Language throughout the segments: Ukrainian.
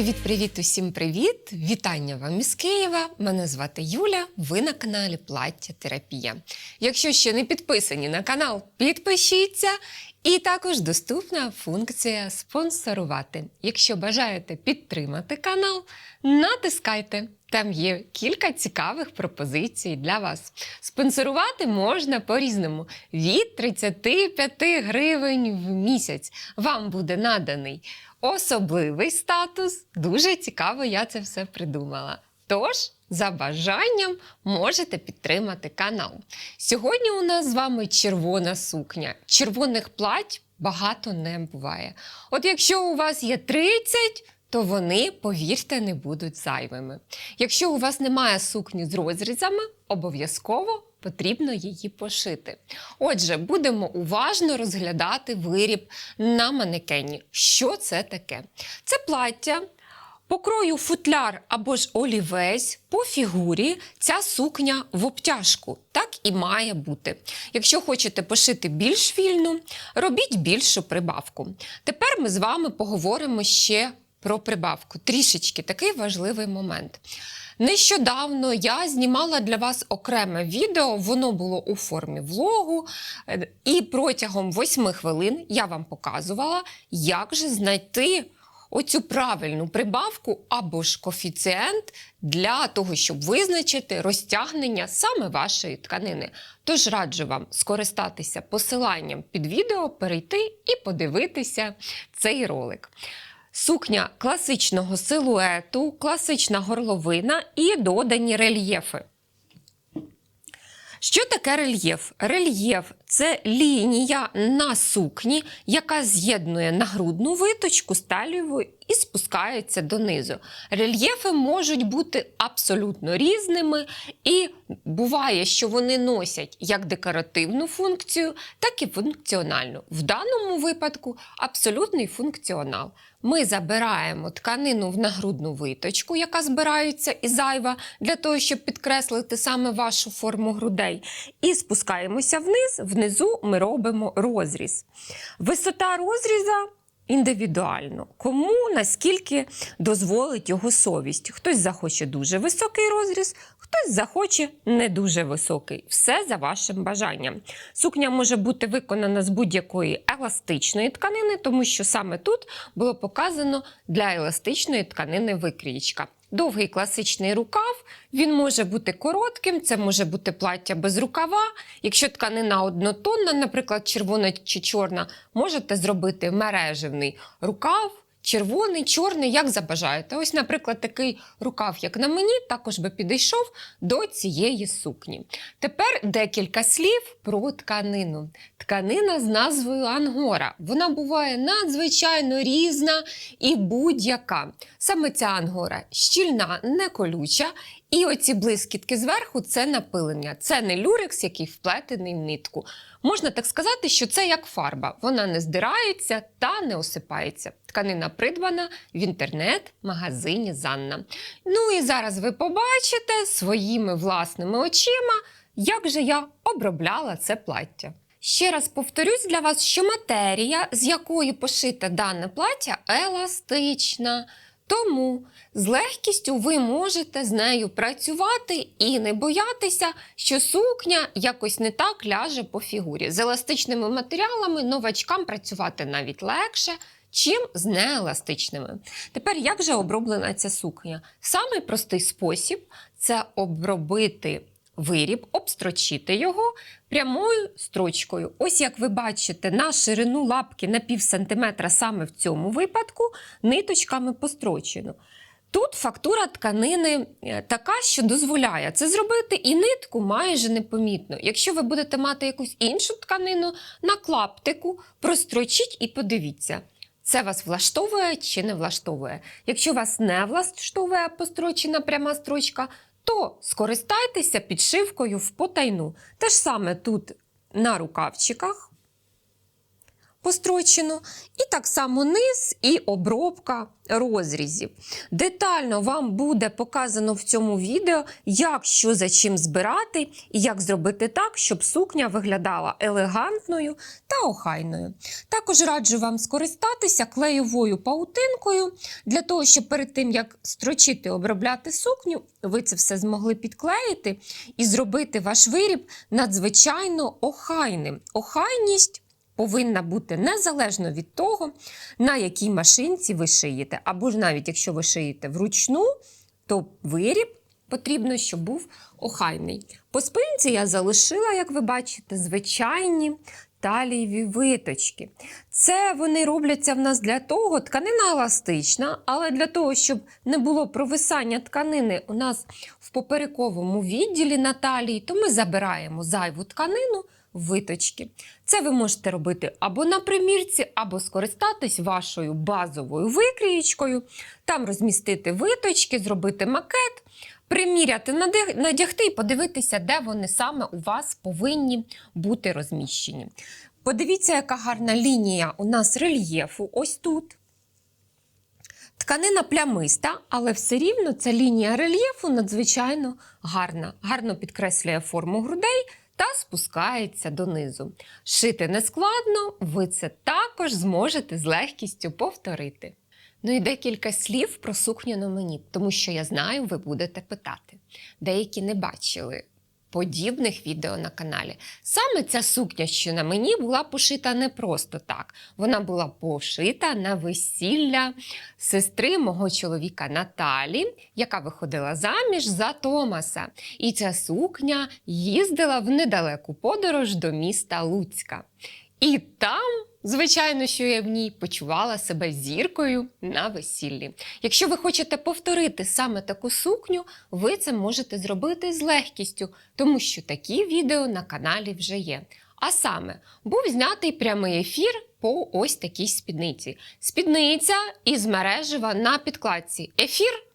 Привіт-привіт, усім привіт! Вітання вам із Києва. Мене звати Юля. Ви на каналі Плаття Терапія. Якщо ще не підписані на канал, підпишіться. І також доступна функція спонсорувати. Якщо бажаєте підтримати канал, натискайте. Там є кілька цікавих пропозицій для вас. Спонсорувати можна по-різному від 35 гривень в місяць. Вам буде наданий особливий статус. Дуже цікаво, я це все придумала. Тож, за бажанням можете підтримати канал. Сьогодні у нас з вами червона сукня. Червоних плать багато не буває. От якщо у вас є 30, то вони, повірте, не будуть зайвими. Якщо у вас немає сукні з розрізами, обов'язково потрібно її пошити. Отже, будемо уважно розглядати виріб на манекені. Що це таке? Це плаття. Покрою футляр або ж олівець по фігурі ця сукня в обтяжку. Так і має бути. Якщо хочете пошити більш вільно, робіть більшу прибавку. Тепер ми з вами поговоримо ще про прибавку. Трішечки такий важливий момент. Нещодавно я знімала для вас окреме відео, воно було у формі влогу, е, і протягом 8 хвилин я вам показувала, як же знайти оцю правильну прибавку або ж коефіцієнт для того, щоб визначити розтягнення саме вашої тканини. Тож раджу вам скористатися посиланням під відео, перейти і подивитися цей ролик. Сукня класичного силуету, класична горловина і додані рельєфи. Що таке рельєф? Рельєф це лінія на сукні, яка з'єднує нагрудну виточку з талією і спускається донизу. Рельєфи можуть бути абсолютно різними, і буває, що вони носять як декоративну функцію, так і функціональну. В даному випадку абсолютний функціонал. Ми забираємо тканину в нагрудну виточку, яка збирається і зайва, для того, щоб підкреслити саме вашу форму грудей. І спускаємося вниз. Внизу ми робимо розріз. Висота розріза індивідуально. Кому наскільки дозволить його совість. Хтось захоче дуже високий розріз, хтось захоче не дуже високий. Все за вашим бажанням. Сукня може бути виконана з будь-якої еластичної тканини, тому що саме тут було показано для еластичної тканини викрієчка. Довгий класичний рукав, він може бути коротким, це може бути плаття без рукава. Якщо тканина однотонна, наприклад, червона чи чорна, можете зробити мережевний рукав. Червоний, чорний, як забажаєте. Ось, наприклад, такий рукав, як на мені, також би підійшов до цієї сукні. Тепер декілька слів про тканину. Тканина з назвою Ангора. Вона буває надзвичайно різна і будь-яка. Саме ця ангора щільна, не колюча. І оці блискітки зверху це напилення. Це не люрекс, який вплетений в нитку. Можна так сказати, що це як фарба. Вона не здирається та не осипається. Тканина придбана в інтернет-магазині Занна. Ну і зараз ви побачите своїми власними очима, як же я обробляла це плаття. Ще раз повторюсь для вас, що матерія, з якої пошите дане плаття, еластична. Тому з легкістю ви можете з нею працювати і не боятися, що сукня якось не так ляже по фігурі. З еластичними матеріалами новачкам працювати навіть легше. Чим з нееластичними. Тепер як же оброблена ця сукня? Самий простий спосіб це обробити виріб, обстрочити його прямою строчкою. Ось як ви бачите, на ширину лапки на пів сантиметра саме в цьому випадку ниточками построчено. Тут фактура тканини е, така, що дозволяє це зробити, і нитку майже непомітно. Якщо ви будете мати якусь іншу тканину на клаптику, прострочіть і подивіться. Це вас влаштовує чи не влаштовує. Якщо вас не влаштовує построчена пряма строчка, то скористайтеся підшивкою в потайну. Те ж саме тут на рукавчиках построчено, і так само низ і обробка розрізів. Детально вам буде показано в цьому відео, як що за чим збирати і як зробити так, щоб сукня виглядала елегантною та охайною. Також раджу вам скористатися клеєвою паутинкою для того, щоб перед тим, як строчити, обробляти сукню, ви це все змогли підклеїти і зробити ваш виріб надзвичайно охайним. Охайність повинна бути незалежно від того, на якій машинці ви шиєте. Або ж навіть якщо ви шиєте вручну, то виріб потрібно, щоб був охайний. По спинці я залишила, як ви бачите, звичайні талієві виточки. Це вони робляться в нас для того, тканина еластична, але для того, щоб не було провисання тканини у нас в поперековому відділі на талії, то ми забираємо зайву тканину виточки. Це ви можете робити або на примірці, або скористатись вашою базовою викрієчкою, там розмістити виточки, зробити макет, приміряти, надягти і подивитися, де вони саме у вас повинні бути розміщені. Подивіться, яка гарна лінія у нас рельєфу ось тут. Тканина плямиста, але все рівно ця лінія рельєфу надзвичайно гарна. Гарно підкреслює форму грудей та спускається донизу. Шити нескладно, ви це також зможете з легкістю повторити. Ну і декілька слів про сукню на мені, тому що я знаю, ви будете питати. Деякі не бачили подібних відео на каналі. Саме ця сукня, що на мені, була пошита не просто так. Вона була пошита на весілля сестри мого чоловіка Наталі, яка виходила заміж за Томаса. І ця сукня їздила в недалеку подорож до міста Луцька. І там, звичайно, що я в ній почувала себе зіркою на весіллі. Якщо ви хочете повторити саме таку сукню, ви це можете зробити з легкістю, тому що такі відео на каналі вже є. А саме, був знятий прямий ефір по ось такій спідниці. Спідниця із мережева на підкладці. Ефір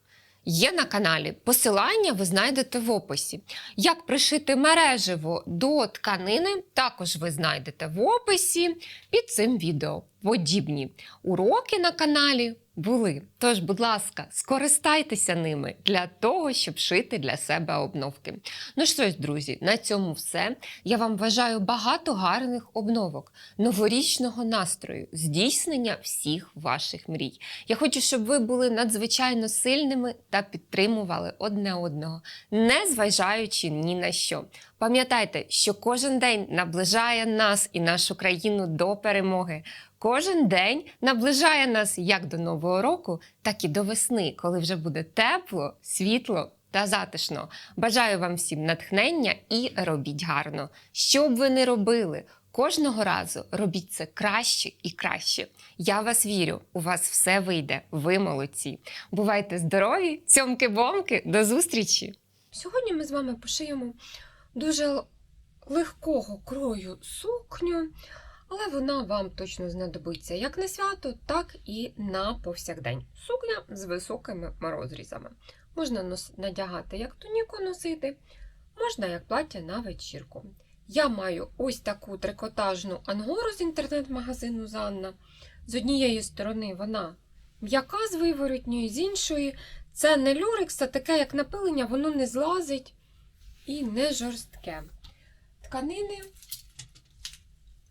є на каналі. Посилання ви знайдете в описі. Як пришити мережево до тканини, також ви знайдете в описі під цим відео. Подібні уроки на каналі були. Тож, будь ласка, скористайтеся ними для того, щоб шити для себе обновки. Ну що ж, друзі, на цьому все. Я вам бажаю багато гарних обновок, новорічного настрою, здійснення всіх ваших мрій. Я хочу, щоб ви були надзвичайно сильними та підтримували одне одного, не зважаючи ні на що. Пам'ятайте, що кожен день наближає нас і нашу країну до перемоги. Кожен день наближає нас як до нового року, так і до весни, коли вже буде тепло, світло та затишно. Бажаю вам всім натхнення і робіть гарно. Що б ви не робили, кожного разу робіть це краще і краще. Я вас вірю, у вас все вийде. Ви молодці. Бувайте здорові, цьомки-бомки, до зустрічі! Сьогодні ми з вами пошиємо дуже легкого крою сукню, але вона вам точно знадобиться як на свято, так і на повсякдень. Сукня з високими розрізами. Можна надягати як туніку носити, можна як плаття на вечірку. Я маю ось таку трикотажну ангору з інтернет-магазину Занна. З однієї сторони вона м'яка з виворотньої, з іншої це не люрекс, а таке як напилення, воно не злазить і не жорстке. Тканини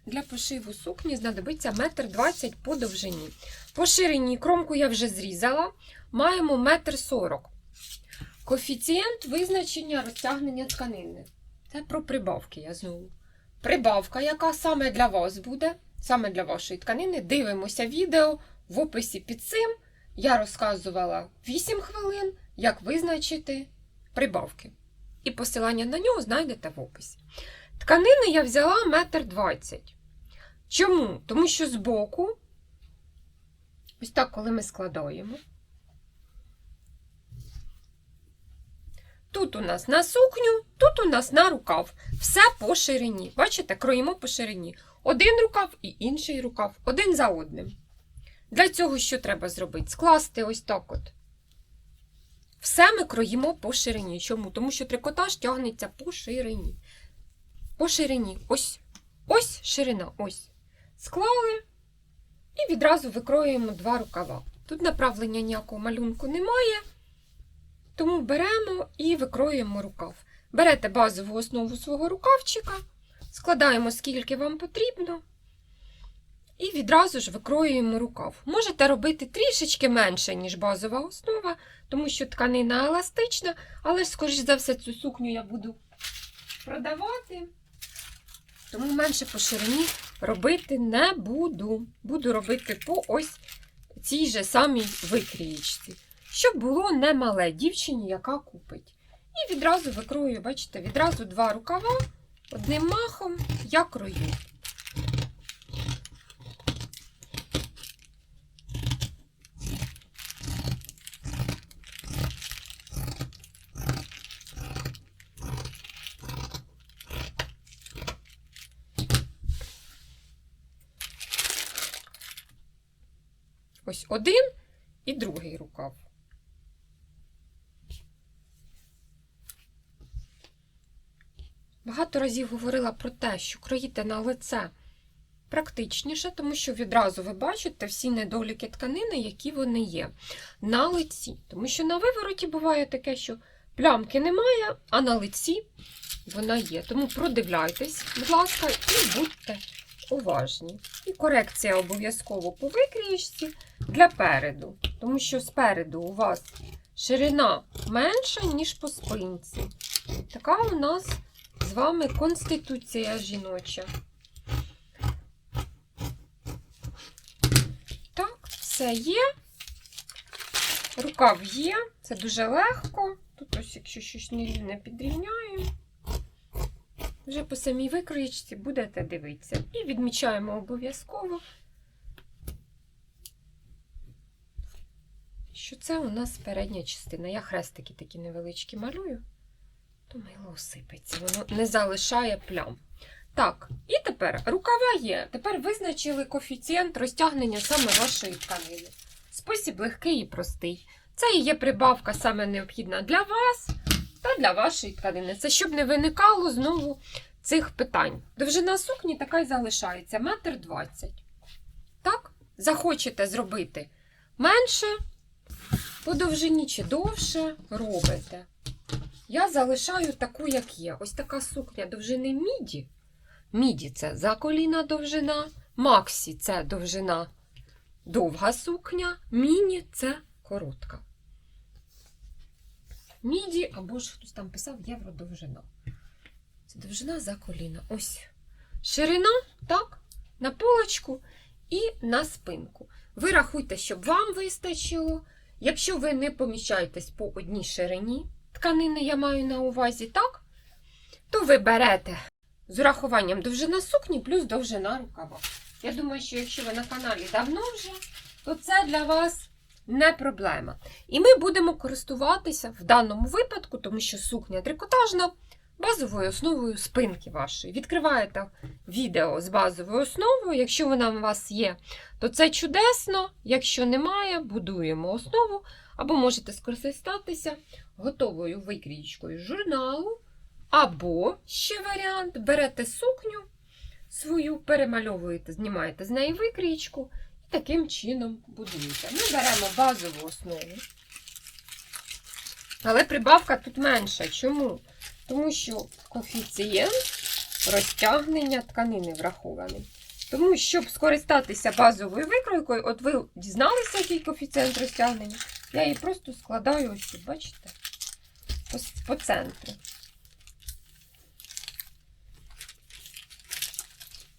для пошиву сукні знадобиться 1,20 м по довжині. По ширині кромку я вже зрізала, маємо 1,40 м. Коефіцієнт визначення розтягнення тканини. Це про прибавки я знову. Прибавка, яка саме для вас буде, саме для вашої тканини, дивимося відео в описі під цим. Я розказувала 8 хвилин, як визначити прибавки. І посилання на нього знайдете в описі. Тканини я взяла 1,20 м. Чому? Тому що збоку, ось так, коли ми складаємо, тут у нас на сукню, тут у нас на рукав. Все по ширині. Бачите, кроїмо по ширині. Один рукав і інший рукав, один за одним. Для цього що треба зробити? Скласти ось так от. Все ми кроїмо по ширині. Чому? Тому що трикотаж тягнеться по ширині. По ширині. Ось. Ось ширина. Ось. склали і відразу викроюємо два рукава. Тут направлення ніякого малюнку немає, тому беремо і викроюємо рукав. Берете базову основу свого рукавчика, складаємо скільки вам потрібно. І відразу ж викроюємо рукав. Можете робити трішечки менше, ніж базова основа, тому що тканина еластична, але скоріш за все, цю сукню я буду продавати. Тому менше по ширині робити не буду. Буду робити по ось цій же самій викрієчці. Щоб було немале дівчині, яка купить. І відразу викрою, бачите, відразу два рукава одним махом я крою. Ось один і другий рукав. Багато разів говорила про те, що кроїти на лице практичніше, тому що відразу ви бачите всі недоліки тканини, які вони є на лиці. Тому що на вивороті буває таке, що плямки немає, а на лиці вона є. Тому продивляйтесь, будь ласка, і будьте уважні. І корекція обов'язково по викрієчці для переду, тому що спереду у вас ширина менша, ніж по спинці. Така у нас з вами конституція жіноча. Так, все є. Рукав є, це дуже легко. Тут ось, якщо щось нерівне підрівняємо. Вже по самій викроєчці будете дивитися. І відмічаємо обов'язково, що це у нас передня частина. Я хрестики такі невеличкі малюю, то мило осипеться, воно не залишає плям. Так, і тепер рукава є. Тепер визначили коефіцієнт розтягнення саме вашої тканини. Спосіб легкий і простий. Це і є прибавка саме необхідна для вас та для вашої тканини. Це щоб не виникало знову цих питань. Довжина сукні така й залишається метр двадцять. Так? Захочете зробити менше по довжині чи довше робите. Я залишаю таку, як є. Ось така сукня довжини міді. Міді це за коліна довжина, Максі це довжина довга сукня, міні це коротка. Міді, або ж хтось там писав євро довжина. Це довжина за коліна. Ось. Ширина, так, на полочку і на спинку. Ви рахуйте, щоб вам вистачило. Якщо ви не поміщаєтесь по одній ширині тканини, я маю на увазі, так, то ви берете з урахуванням довжина сукні плюс довжина рукава. Я думаю, що якщо ви на каналі давно вже, то це для вас не проблема. І ми будемо користуватися в даному випадку, тому що сукня трикотажна, базовою основою спинки вашої. Відкриваєте відео з базовою основою. Якщо вона у вас є, то це чудесно. Якщо немає, будуємо основу, або можете скористатися готовою викрійкою журналу. Або ще варіант: берете сукню свою, перемальовуєте, знімаєте з неї викрійку і таким чином будуєте. Ми беремо базову основу. Але прибавка тут менша. Чому? Тому що коефіцієнт розтягнення тканини врахований. Тому, щоб скористатися базовою викройкою, от ви дізналися, який коефіцієнт розтягнення, я її просто складаю ось тут, бачите, по центру.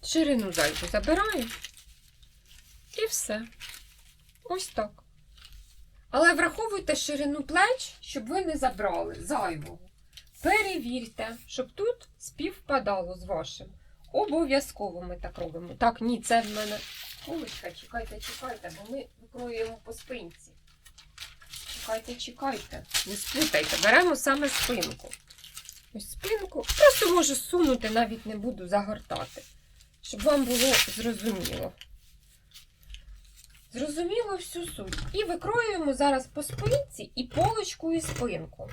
Ширину зайву забираю. І все. Ось так. Але враховуйте ширину плеч, щоб ви не забрали зайвого. Перевірте, щоб тут співпадало з вашим. Обов'язково ми так робимо. Так, ні, це в мене. Олечка, чекайте, чекайте, бо ми викроюємо по спинці. Чекайте, чекайте. Не сплутайте, беремо саме спинку. Ось спинку. Просто можу сунути, навіть не буду загортати. Щоб вам було зрозуміло. Зрозуміло всю суть. І викроюємо зараз по спинці і полочку і спинку.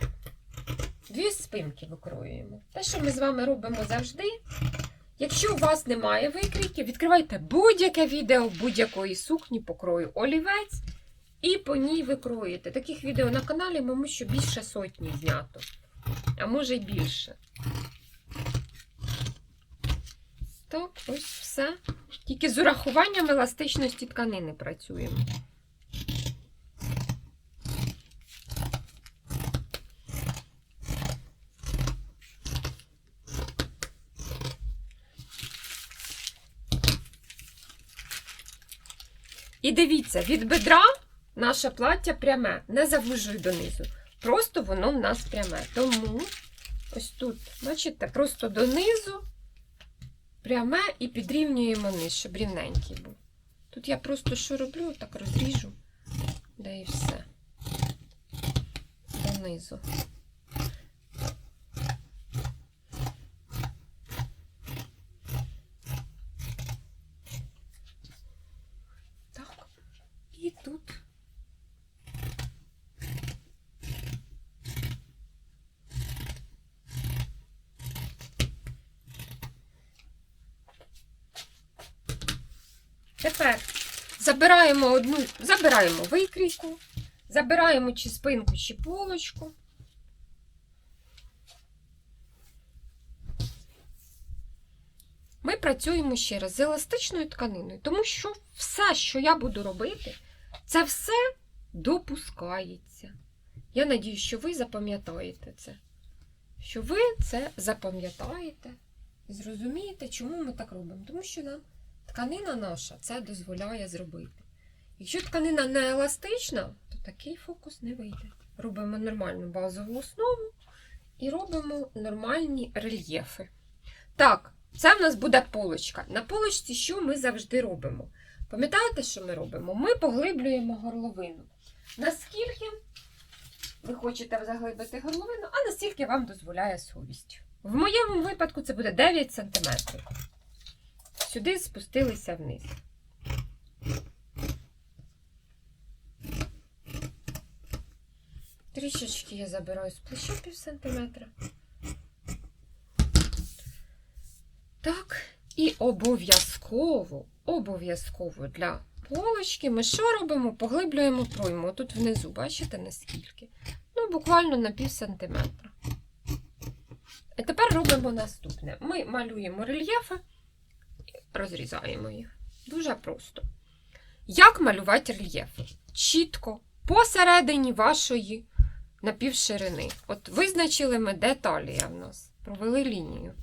Дві спинки викроюємо. Те, що ми з вами робимо завжди. Якщо у вас немає викрійки, відкривайте будь-яке відео будь-якої сукні покрою олівець і по ній викроїте. Таких відео на каналі, мабуть, що більше сотні знято. А може й більше. Так, ось все. Тільки з урахуванням еластичності тканини працюємо. І дивіться, від бедра наше плаття пряме, не завужуй донизу. Просто воно в нас пряме. Тому ось тут, бачите, просто донизу пряме і підрівнюємо низ, щоб рівненький був. Тут я просто що роблю, так розріжу, де і все. Донизу. Так. І тут. Тепер забираємо одну, забираємо викрійку, забираємо чи спинку, чи полочку. Ми працюємо ще раз з еластичною тканиною, тому що все, що я буду робити, це все допускається. Я надію, що ви запам'ятаєте це. Що ви це запам'ятаєте і зрозумієте, чому ми так робимо. Тому що нам тканина наша це дозволяє зробити. Якщо тканина не еластична, то такий фокус не вийде. Робимо нормальну базову основу і робимо нормальні рельєфи. Так, це в нас буде полочка. На полочці що ми завжди робимо? Пам'ятаєте, що ми робимо? Ми поглиблюємо горловину. Наскільки ви хочете заглибити горловину, а наскільки вам дозволяє совість. В моєму випадку це буде 9 см. Сюди спустилися вниз. Трішечки я забираю з плеча пів сантиметра. Так, і обов'язково, обов'язково для полочки ми що робимо? Поглиблюємо пройму. Тут внизу, бачите, наскільки? Ну, буквально на пів сантиметра. І тепер робимо наступне. Ми малюємо рельєфи, розрізаємо їх. Дуже просто. Як малювати рельєфи? Чітко, посередині вашої напівширини. От визначили ми, де талія в нас. Провели лінію.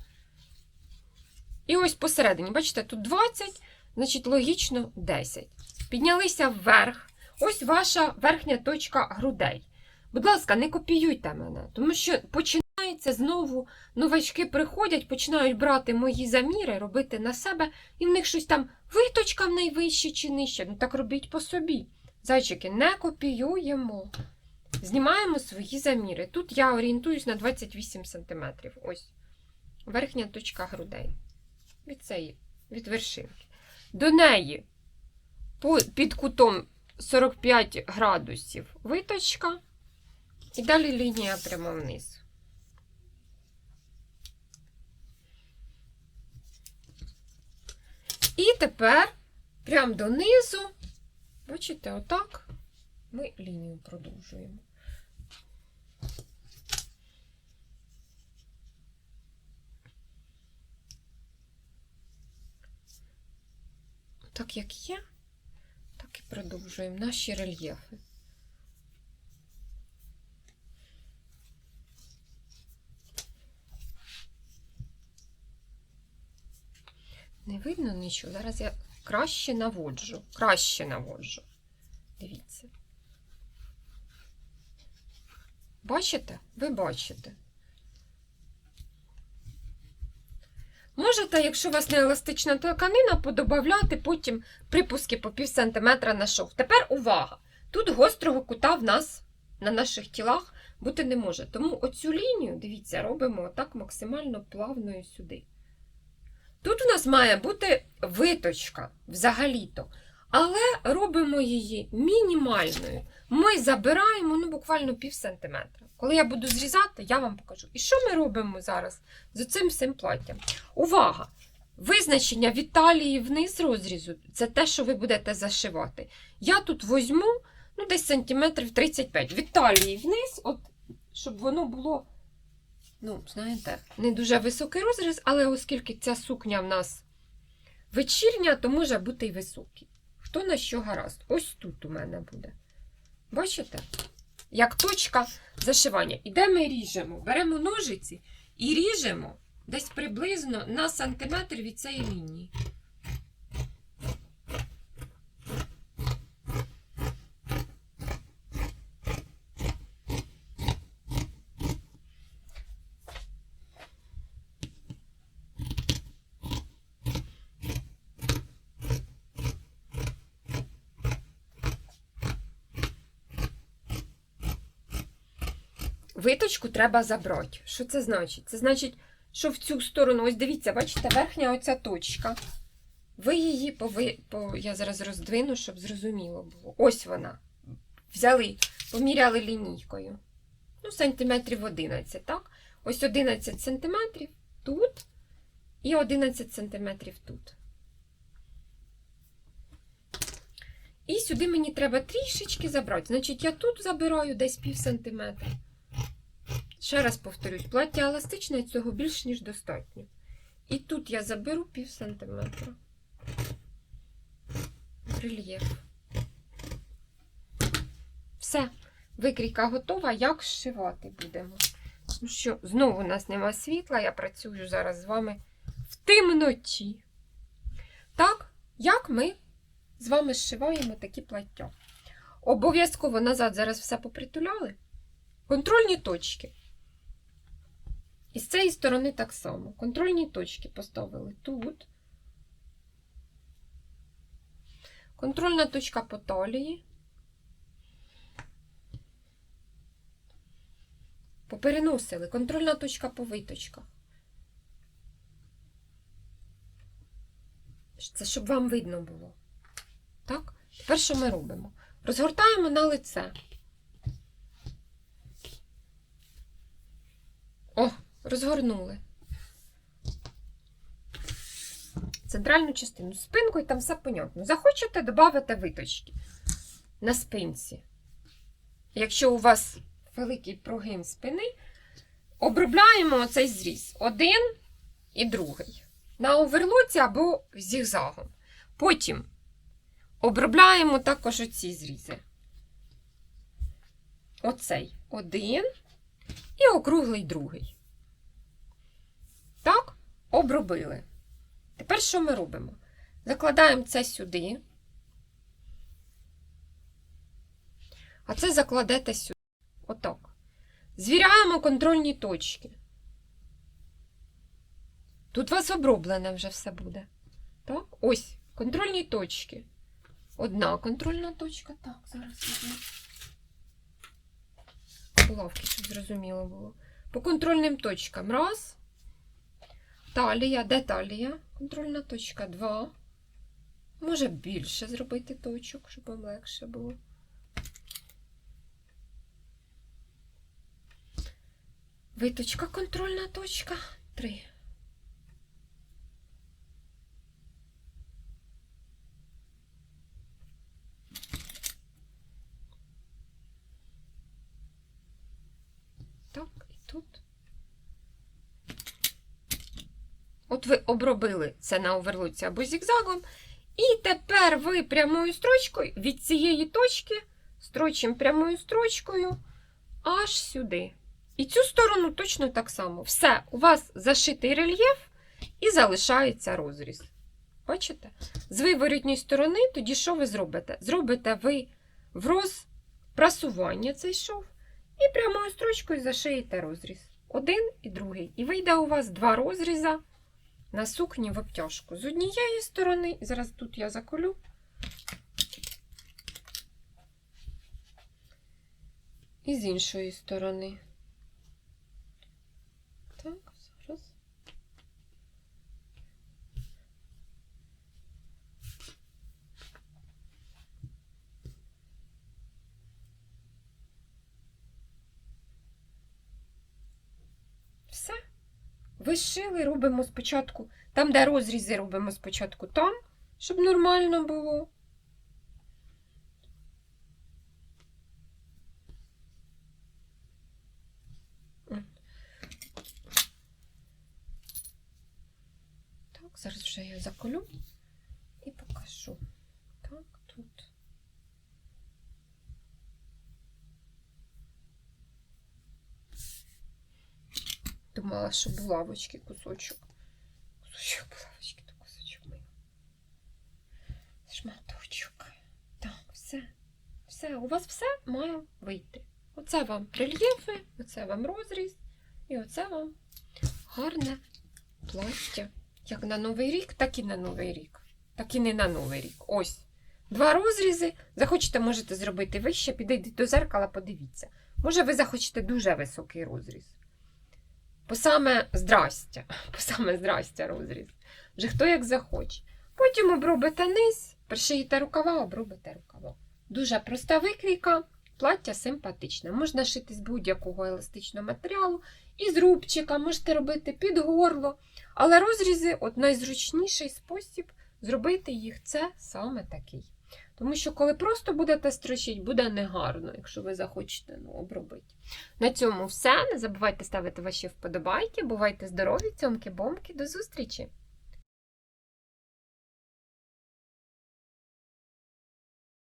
І ось посередині, бачите, тут 20, значить, логічно 10. Піднялися вверх. Ось ваша верхня точка грудей. Будь ласка, не копіюйте мене, тому що починається знову новачки приходять, починають брати мої заміри, робити на себе, і в них щось там виточка в найвище чи нижче. Ну так робіть по собі. Зайчики, не копіюємо. Знімаємо свої заміри. Тут я орієнтуюсь на 28 см. Ось верхня точка грудей. Від цієї, від вершинки. До неї під кутом 45 градусів виточка. І далі лінія прямо вниз. І тепер прямо донизу, бачите, отак ми лінію продовжуємо. Так як є, так і продовжуємо наші рельєфи. Видно нічого. Зараз я краще наводжу. Краще наводжу. Дивіться. Бачите? Ви бачите. Можете, якщо у вас не еластична тканина, подобавляти потім припуски по пів сантиметра на шов. Тепер увага! Тут гострого кута в нас на наших тілах бути не може. Тому оцю лінію, дивіться, робимо так максимально плавною сюди. Тут у нас має бути виточка взагалі-то, але робимо її мінімальною. Ми забираємо ну, буквально пів сантиметра. Коли я буду зрізати, я вам покажу. І що ми робимо зараз з цим всім платтям? Увага! Визначення від талії вниз розрізу це те, що ви будете зашивати. Я тут возьму ну, десь сантиметрів 35. Від талії вниз, от, щоб воно було, ну, знаєте, не дуже високий розріз, але оскільки ця сукня в нас вечірня, то може бути і високий. Хто на що гаразд? Ось тут у мене буде. Бачите? Як точка зашивання. І де ми ріжемо? Беремо ножиці і ріжемо десь приблизно на сантиметр від цієї лінії. Виточку треба забрати. Що це значить? Це значить, що в цю сторону, ось дивіться, бачите, верхня оця точка. Ви її пови... по... я зараз роздвину, щоб зрозуміло було. Ось вона. Взяли, поміряли лінійкою. Ну, сантиметрів 11, так? Ось 11 сантиметрів тут і 11 сантиметрів тут. І сюди мені треба трішечки забрати. Значить, я тут забираю десь пів сантиметра. Ще раз повторюсь, плаття еластичне цього більш ніж достатньо. І тут я заберу пів сантиметра. Рельєф. Все. Викрійка готова. Як зшивати будемо? Ну що, знову у нас нема світла, я працюю зараз з вами в темноті. Так, як ми з вами зшиваємо такі плаття? Обов'язково назад зараз все попритуляли. Контрольні точки. І з цієї сторони так само. Контрольні точки поставили тут. Контрольна точка по талії. Попереносили. Контрольна точка по виточках. Це щоб вам видно було. Так? Тепер що ми робимо? Розгортаємо на лице. О, розгорнули. Центральну частину. Спинку і там все понятно. Захочете, додати виточки на спинці. Якщо у вас великий прогин спини, обробляємо цей зріз. Один і другий. На оверлоці або зігзагом. Потім обробляємо також оці зрізи. Оцей один і округлий другий. Так, обробили. Тепер що ми робимо? Закладаємо це сюди, а це закладете сюди. Отак. Звіряємо контрольні точки. Тут у вас оброблене вже все буде. Так, ось контрольні точки. Одна контрольна точка. Так, зараз булавки, щоб зрозуміло було. По контрольним точкам. Раз. Талія, де талія? Контрольна точка 2. Може більше зробити точок, щоб вам легше було. Виточка, контрольна точка 3. От ви обробили це на оверлоці або зігзагом. І тепер ви прямою строчкою від цієї точки строчимо прямою строчкою аж сюди. І цю сторону точно так само. Все, у вас зашитий рельєф і залишається розріз. Бачите? З виворітньої сторони, тоді що ви зробите? Зробите ви в розпрасування цей шов. І прямою строчкою зашиєте розріз. Один і другий. І вийде у вас два розріза на сукні в обтяжку. З однієї сторони, зараз тут я заколю. І з іншої сторони. Так, зараз. Все. Ви зшили, робимо спочатку Там, де розрізи робимо спочатку там, щоб нормально було. Так, зараз вже я заколю і покажу. Так, тут. Думала, що булавочки кусочок. Кусочок булавочки, то кусочок мию. Шматочок. Так, все. Все, у вас все має вийти. Оце вам рельєфи, оце вам розріз, і оце вам гарне плаття. Як на Новий рік, так і на Новий рік. Так і не на Новий рік. Ось. Два розрізи. Захочете, можете зробити вище, підійдіть до зеркала, подивіться. Може, ви захочете дуже високий розріз. По саме здрастя. По саме здрастя розріз. Вже хто як захоче. Потім обробите низ, пришиєте рукава, обробите рукава. Дуже проста викрійка, плаття симпатичне. Можна шити з будь-якого еластичного матеріалу, і з рубчика, можете робити під горло. Але розрізи, от найзручніший спосіб зробити їх це саме такий. Тому що, коли просто будете строчити, буде негарно, якщо ви захочете ну, обробити. На цьому все. Не забувайте ставити ваші вподобайки. Бувайте здорові, цьомки-бомки. До зустрічі!